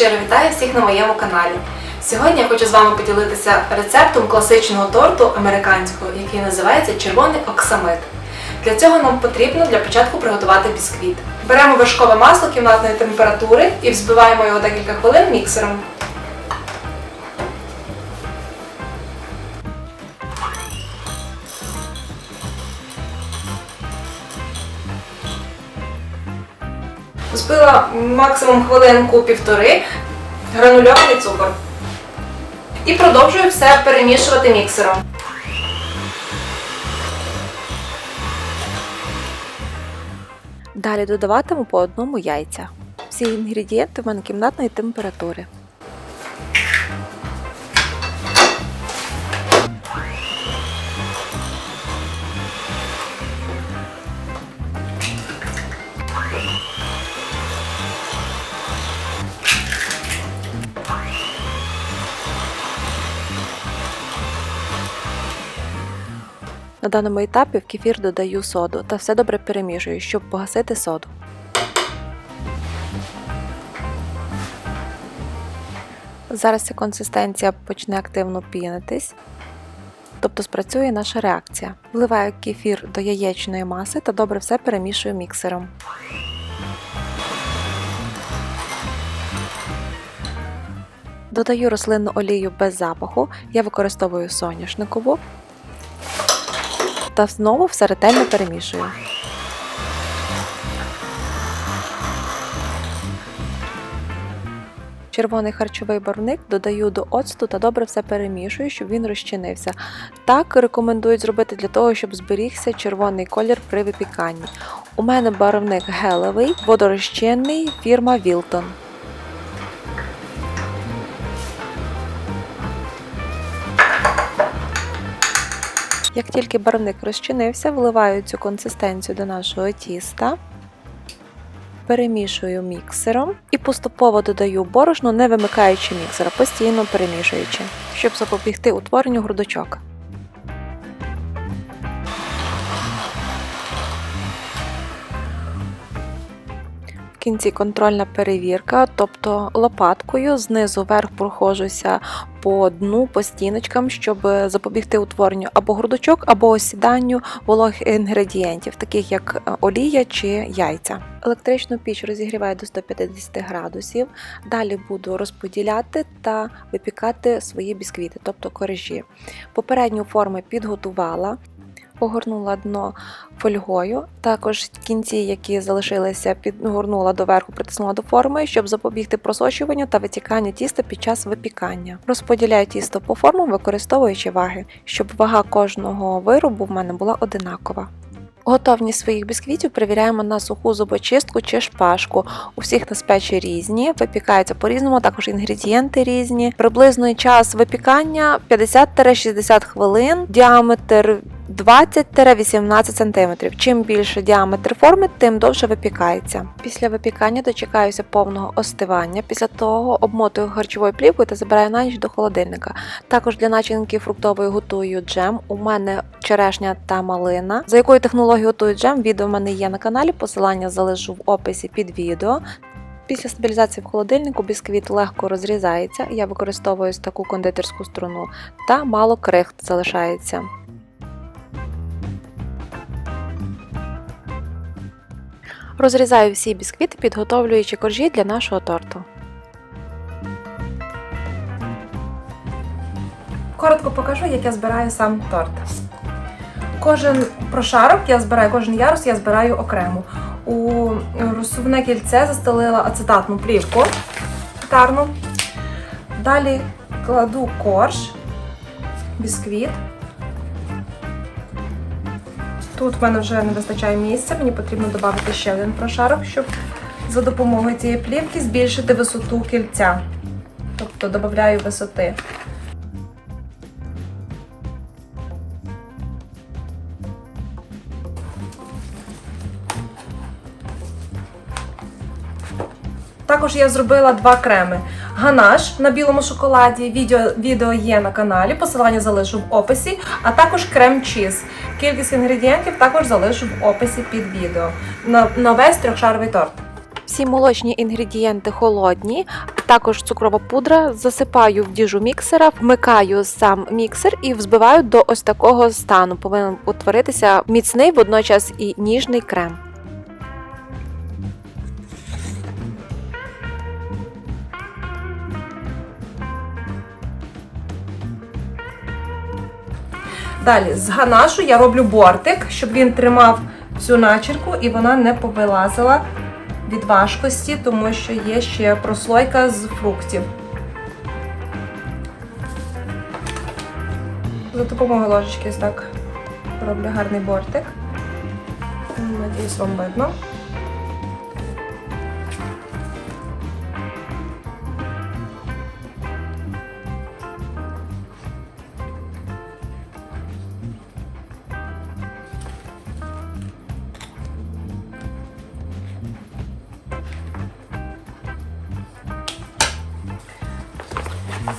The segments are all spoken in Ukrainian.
щиро вітаю всіх на моєму каналі. Сьогодні я хочу з вами поділитися рецептом класичного торту американського, який називається червоний оксамит. Для цього нам потрібно для початку приготувати бісквіт. Беремо вершкове масло кімнатної температури і взбиваємо його декілька хвилин міксером. Збила максимум хвилинку півтори гранульований цукор. І продовжую все перемішувати міксером. Далі додаватиму по одному яйця. Всі інгредієнти в мене кімнатної температури. На даному етапі в кефір додаю соду та все добре перемішую, щоб погасити соду. Зараз ця консистенція почне активно пінитись, тобто спрацює наша реакція. Вливаю кефір до яєчної маси та добре все перемішую міксером. Додаю рослинну олію без запаху, я використовую соняшникову та знову все ретельно перемішую. Червоний харчовий барвник додаю до оцту та добре все перемішую, щоб він розчинився. Так рекомендують зробити для того, щоб зберігся червоний колір при випіканні. У мене барвник гелевий, водорозчинний, фірма Wilton. Як тільки барвник розчинився, вливаю цю консистенцію до нашого тіста, перемішую міксером і поступово додаю борошно, не вимикаючи міксера, постійно перемішуючи, щоб запобігти утворенню грудочок. В кінці контрольна перевірка, тобто лопаткою знизу вверх проходжуся по дну, по стіночкам, щоб запобігти утворенню або грудочок, або осіданню вологих інгредієнтів, таких як е, олія чи яйця. Електричну піч розігріваю до 150 градусів. Далі буду розподіляти та випікати свої бісквіти, тобто коржі. Попередню форму підготувала. Погорнула дно фольгою, також кінці, які залишилися, підгорнула доверху, притиснула до форми, щоб запобігти просочуванню та витіканню тіста під час випікання. Розподіляю тісто по формам, використовуючи ваги, щоб вага кожного виробу в мене була одинакова. Готовність своїх бісквітів перевіряємо на суху зубочистку чи шпажку. У всіх на спечі різні, випікаються по-різному, також інгредієнти різні. Приблизний час випікання 50-60 хвилин, діаметр 20-18 см. Чим більше діаметр форми, тим довше випікається. Після випікання дочекаюся повного остивання. Після того обмотую харчовою плівкою та забираю на ніч до холодильника. Також для начинки фруктової готую джем. У мене черешня та малина. За якою технологією готую джем, відео в мене є на каналі. Посилання залишу в описі під відео. Після стабілізації в холодильнику бісквіт легко розрізається. Я використовую таку кондитерську струну та мало крихт залишається. Розрізаю всі бісквіти, підготовлюючи коржі для нашого торту. Коротко покажу, як я збираю сам торт. Кожен прошарок я збираю, кожен ярус я збираю окремо. У розсувне кільце застелила ацетатну плівку тарну. Далі кладу корж, бісквіт. Тут в мене вже не вистачає місця, мені потрібно додати ще один прошарок, щоб за допомогою цієї плівки збільшити висоту кільця. Тобто додаю висоти. Також я зробила два креми. Ганаш на білому шоколаді. Відео, відео є на каналі, посилання залишу в описі, а також крем чіз. Кількість інгредієнтів також залишу в описі під відео. На, на весь трьохшаровий торт. Всі молочні інгредієнти холодні, також цукрова пудра. Засипаю в діжу міксера, вмикаю сам міксер і взбиваю до ось такого стану. Повинен утворитися міцний, водночас і ніжний крем. Далі з ганашу я роблю бортик, щоб він тримав цю начерку і вона не повилазила від важкості, тому що є ще прослойка з фруктів. За допомогою ложечки так роблю гарний бортик. Надіюсь, вам видно.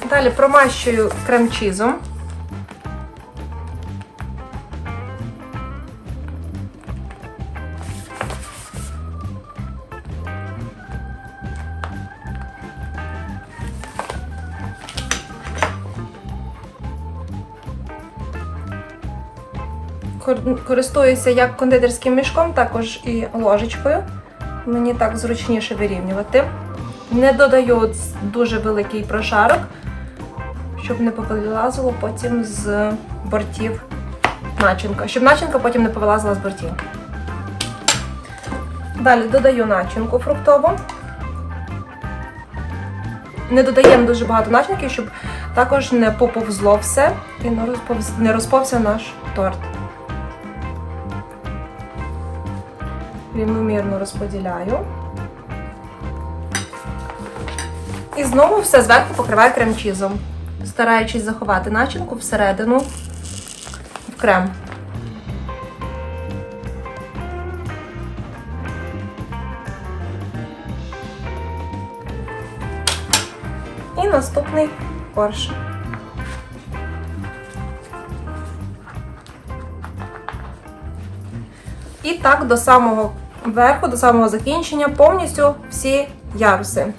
Далі промащую крем-чізом. Користуюся як кондитерським мішком, також і ложечкою. Мені так зручніше вирівнювати. Не додаю дуже великий прошарок, щоб не повилазило потім з бортів начинка. Щоб начинка потім не повилазила з бортів. Далі додаю начинку фруктову. Не додаємо дуже багато начинки, щоб також не поповзло все і не розповзся наш торт. Рівномірно розподіляю. І знову все зверху покриваю крем-чізом, стараючись заховати начинку всередину в крем. І наступний корж. І так до самого верху, до самого закінчення, повністю всі яруси.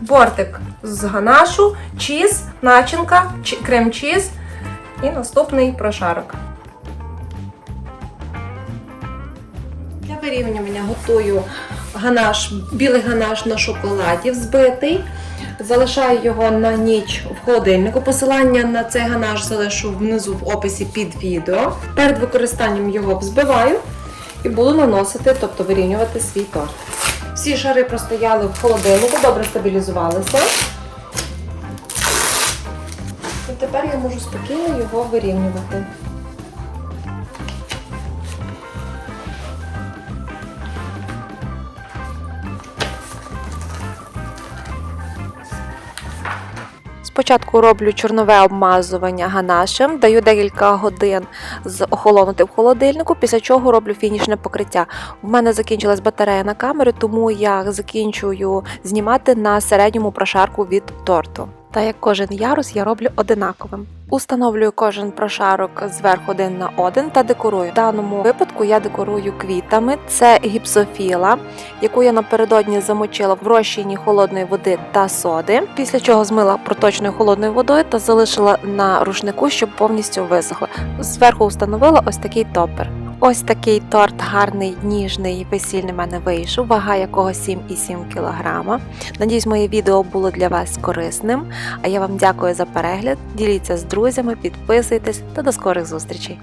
Бортик з ганашу, чіз, начинка, крем-чіз і наступний прошарок. Для вирівнювання готую ганаш, білий ганаш на шоколаді взбитий. Залишаю його на ніч в холодильнику. Посилання на цей ганаш залишу внизу в описі під відео. Перед використанням його взбиваю і буду наносити, тобто вирівнювати свій торт. Всі шари простояли в холодильнику, добре стабілізувалися. І тепер я можу спокійно його вирівнювати. Спочатку роблю чорнове обмазування ганашем, даю декілька годин з охолонути в холодильнику, після чого роблю фінішне покриття. У мене закінчилась батарея на камери, тому я закінчую знімати на середньому прошарку від торту. Та як кожен ярус я роблю одинаковим. Установлюю кожен прошарок зверху один на один та декорую. В даному випадку я декорую квітами. Це гіпсофіла, яку я напередодні замочила в розчині холодної води та соди, після чого змила проточною холодною водою та залишила на рушнику, щоб повністю висохла. Зверху встановила ось такий топер. Ось такий торт гарний, ніжний, весільний в мене вийшов, вага якого 7,7 кг. Надіюсь, моє відео було для вас корисним. А я вам дякую за перегляд. Діліться з друзями, підписуйтесь та до скорих зустрічей!